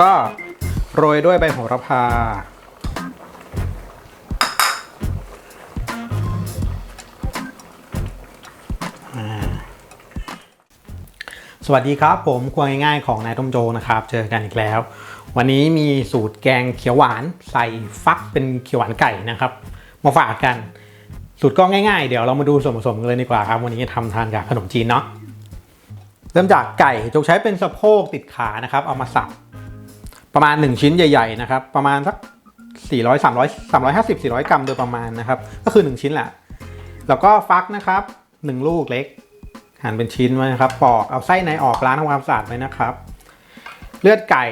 ก็โรยด้วยใบโหระพา สวัสดีครับ ผมครัวง่ายๆของนายต้มโจนะครับ เจอกันอีกแล้ว วันนี้มีสูตรแกงเขียวหวานใส่ฟักเป็นเขียวหวานไก่นะครับ มาฝากกัน สูตรก็ง่ายๆ เดี๋ยวเรามาดูส่วนผสมกันเลยดีกว่าครับ วันนี้ทำทานกับขนมจีนเนาะ เริ่มจากไก่จงใช้เป็นสะโพกติดขานะครับ เอามาสับ ประมาณ 1 ชิ้นใหญ่ๆนะครับประมาณสัก400 300 350 400 กรัมโดยประมาณนะครับ ก็คือ 1 ชิ้นแหละแล้วก็ฟักนะครับ 1 ลูกเล็ก หั่นเป็นชิ้นไว้นะครับปอกเอาไส้ในออกล้างทำความสะอาดไว้นะครับ เลือดไก่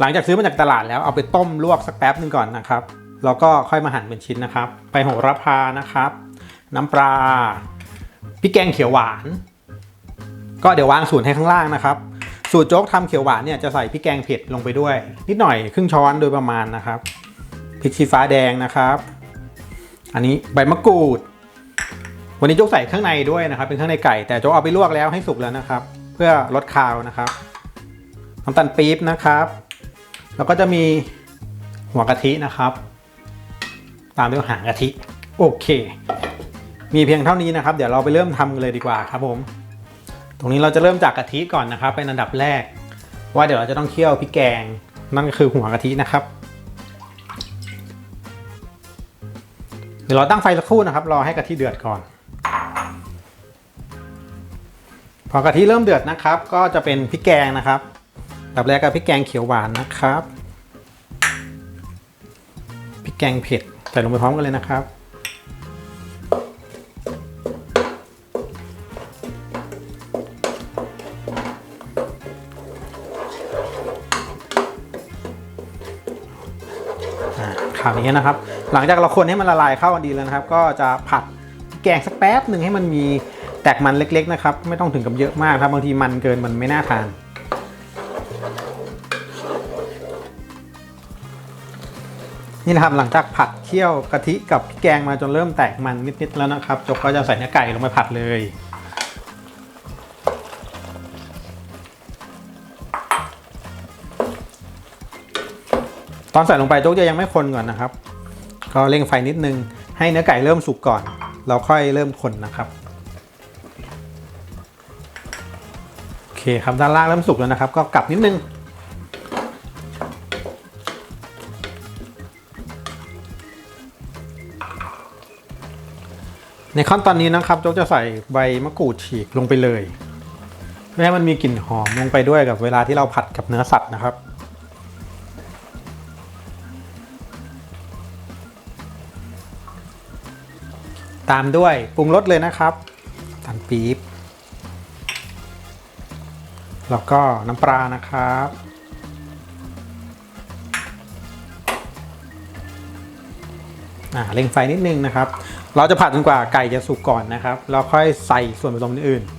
หลังจากซื้อมาจากตลาดแล้วเอาไปต้มลวกสักแป๊บหนึ่งก่อนนะครับแล้วก็ค่อยมาหั่นเป็นชิ้นนะครับ ไปโหระพานะครับ น้ำปลาพริกแกงเขียวหวาน ก็เดี๋ยววางสูตรให้ข้างล่างนะครับ สูตรโจ๊กทำเขียวหวานเนี่ยจะใส่พริกแกงเผ็ดลงไปด้วย นิดหน่อยครึ่งช้อนโดยประมาณนะครับพริกชี้ฟ้าแดงนะครับ อันนี้ใบมะกรูด วันนี้โจ๊กใส่ข้างในด้วยนะครับ เป็นข้างในไก่แต่โจ๊กเอาไปลวกแล้วให้สุกแล้วนะครับ เพื่อลดคาวนะครับน้ำตาลปี๊บนะครับ แล้วก็จะมีหัวกะทินะครับ ตามด้วยหางกะทิ โอเค มีเพียงเท่านี้นะครับ เดี๋ยวเราไปเริ่มทำกันเลยดีกว่าครับผม ตรงนี้เราจะเริ่มจากกะทิก่อนนะครับ เป็นอันดับแรก ว่าเดี๋ยวเราจะต้องเคี่ยวพริกแกง นั่นก็คือหัวกะทินะครับ เดี๋ยวเราตั้งไฟสักครู่นะครับ รอให้กะทิเดือดก่อน พอกะทิเริ่มเดือดนะครับ ก็จะเป็นพริกแกงนะครับอันดับแรกก็พริกแกงเขียวหวานนะครับพริกแกงเผ็ดใส่ลงไปพร้อมกันเลยนะครับ อ่าข่าวนี้นะครับ หลังจากเราคนให้มันละลายเข้ากันดีแล้วนะครับ ก็จะผัดแกงสักแป๊บหนึ่งให้มันมีแตกมันเล็กๆนะครับ ไม่ต้องถึงกับเยอะมากครับ บางทีมันเกินมันไม่น่าทานนี่นะครับหลังจากผัดเคี่ยวกะทิกับพริกแกงมาจนเริ่มแตกมันนิดๆแล้วนะครับจกก็จะใส่เนื้อไก่ลงไปผัดเลย ตอนใส่ลงไปโจ๊กจะยังไม่คนก่อนนะครับ ก็เร่งไฟนิดนึง ให้เนื้อไก่เริ่มสุกก่อน เราค่อยเริ่มคนนะครับโอเคครับด้านล่างเริ่มสุกแล้วนะครับ ก็กลับนิดนึงในขั้นตอนนี้นะครับโจ๊กจะใส่ใบมะกรูดฉีกลงไปเลยเพื่อให้มันมีกลิ่นหอมลงไปด้วยกับเวลาที่เราผัดกับเนื้อสัตว์นะครับ ตามด้วยปรุงรสเลยนะครับน้ำตาลปี๊บแล้วก็น้ำปลานะครับอ่าเร่งไฟนิดนึงนะครับ เราจะผัดจนกว่าไก่จะสุกก่อนนะครับแล้วค่อยใส่ส่วนผสมอื่นต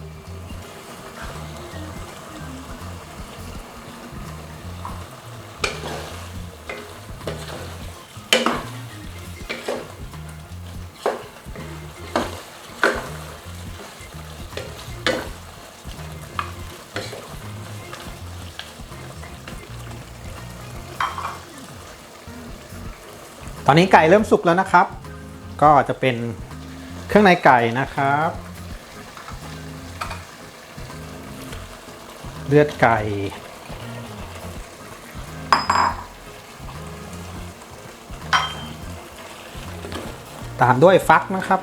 อนนี้ไก่เริ่มสุกแล้วนะครับ ก็จะเป็นเครื่องในไก่นะครับ เลือดไก่ ตามด้วยฟักนะครับ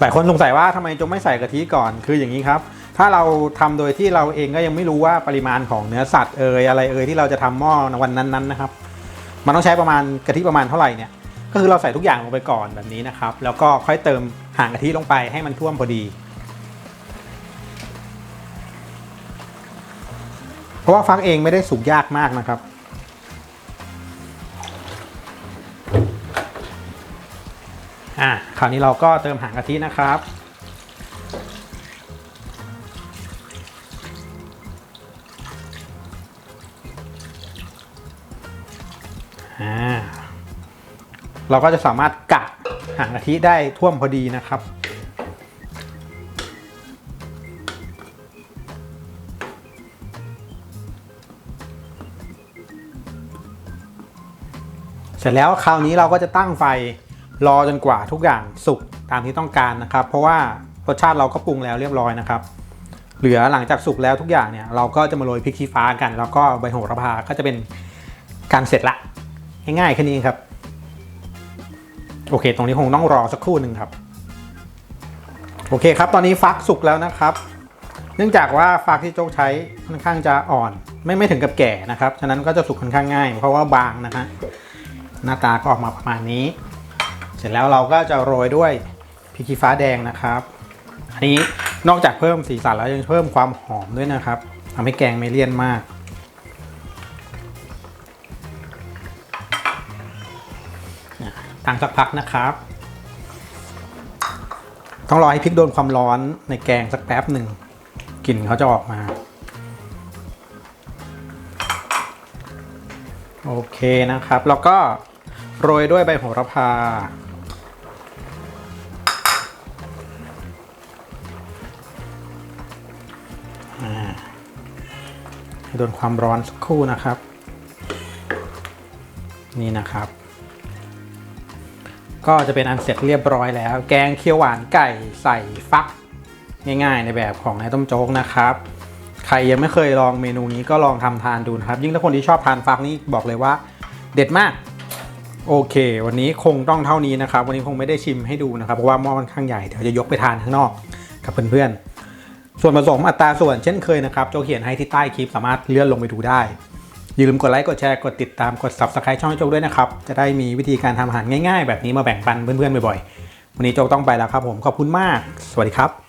หลายคนสงสัยว่าทำไมจงไม่ใส่กะทิก่อนคืออย่างนี้ครับ ถ้าเราทำโดยที่เราเองก็ยังไม่รู้ว่าปริมาณของเนื้อสัตว์เอ่ยอะไรเอ่ยที่เราจะทำหม้อในวันนั้นๆนะครับ มันต้องใช้ประมาณกะทิประมาณเท่าไหร่เนี่ยก็คือเราใส่ทุกอย่างลงไปก่อนแบบนี้นะครับ แล้วก็ค่อยเติมหางกะทิลงไปให้มันท่วมพอดี เพราะว่าฟักเองไม่ได้สุกยากมากนะครับอะคราวนี้เราก็เติมหางกะทินะครับ เราก็จะสามารถกัดหางกะทิได้ท่วมพอดีนะครับ เสร็จแล้วคราวนี้เราก็จะตั้งไฟรอจนกว่าทุกอย่างสุกตามที่ต้องการนะครับ เพราะว่ารสชาติเราก็ปรุงแล้วเรียบร้อยนะครับ เหลือหลังจากสุกแล้วทุกอย่างเนี่ยเราก็จะมาโรยพริกชี้ฟ้ากัน แล้วก็ใบโหระพาก็จะเป็นการเสร็จละ ง่ายๆแค่นี้ครับ โอเค ตรงนี้คงต้องรอสักครู่หนึ่งครับ โอเคครับ ตอนนี้ฟักสุกแล้วนะครับ เนื่องจากว่าฟักที่โจ๊กใช้ค่อนข้างจะอ่อน ไม่ไม่ถึงกับแก่นะครับ ฉะนั้นก็จะสุกค่อนข้างง่าย เพราะว่าบางนะฮะ หน้าตาก็ออกมาประมาณนี้ เสร็จแล้วเราก็จะโรยด้วยพริกชี้ฟ้าแดงนะครับ อันนี้นอกจากเพิ่มสีสันแล้วยังเพิ่มความหอมด้วยนะครับทำให้แกงไม่เลี่ยนมาก ตั้งสักพักนะครับ ต้องรอให้พริกโดนความร้อนในแกงสักแป๊บหนึ่งกลิ่นเขาจะออกมา โอเคนะครับ แล้วก็โรยด้วยใบโหระพา โดนความร้อนสักครู่นะครับ นี่นะครับ ก็จะเป็นอันเสร็จเรียบร้อยแล้ว แกงเขียวหวานไก่ใส่ฟัก ง่ายๆ ในแบบของนายต้มโจ๊กนะครับ ใครยังไม่เคยลองเมนูนี้ก็ลองทำทานดูนะครับ ยิ่งถ้าคนที่ชอบทานฟักนี่บอกเลยว่า เด็ดมาก โอเค วันนี้คงต้องเท่านี้นะครับ วันนี้คงไม่ได้ชิมให้ดูนะครับ เพราะว่าหม้อค่อนข้างใหญ่เดี๋ยวจะยกไปทานข้างนอกกับเพื่อนๆส่วนผสมอัตราส่วนเช่นเคยนะครับโจเขียนให้ที่ใต้คลิปสามารถเลื่อนลงไปดูได้ อย่าลืมกดไลค์ กดแชร์ กดติดตาม กด subscribe ช่องโจกด้วยนะครับ จะได้มีวิธีการทำอาหารง่ายๆ แบบนี้มาแบ่งปันเพื่อนๆบ่อยๆ วันนี้โจกต้องไปแล้วครับผม ขอบคุณมาก สวัสดีครับ